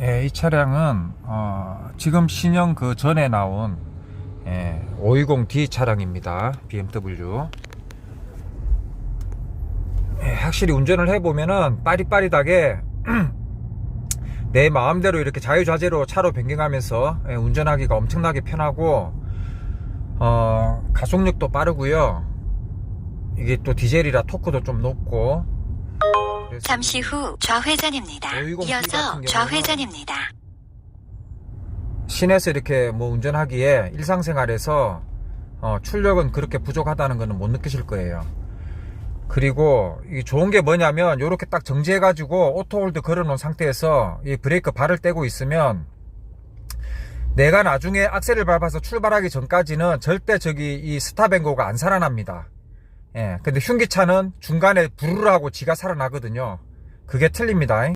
예, 이 차량은 어, 지금 신형 그 전에 나온 예, 520D 차량입니다. BMW. 예, 확실히 운전을 해보면은 빠릿빠릿하게 내 마음대로 이렇게 자유자재로 차로 변경하면서 예, 운전하기가 엄청나게 편하고 어, 가속력도 빠르고요. 이게 또 디젤이라 토크도 좀 높고 잠시 후 좌회전입니다. 오이공 이어서 같은 경우는 좌회전입니다. 시내에서 이렇게 뭐 운전하기에 일상생활에서 어, 출력은 그렇게 부족하다는 것은 못 느끼실 거예요. 그리고 이 좋은 게 뭐냐면 이렇게 딱 정지해 가지고 오토홀드 걸어 놓은 상태에서 이 브레이크 발을 떼고 있으면 내가 나중에 악셀을 밟아서 출발하기 전까지는 절대 저기 이 스탑앤고가 안 살아납니다. 예. 근데 흉기차는 중간에 부르르 하고 지가 살아나거든요. 그게 틀립니다.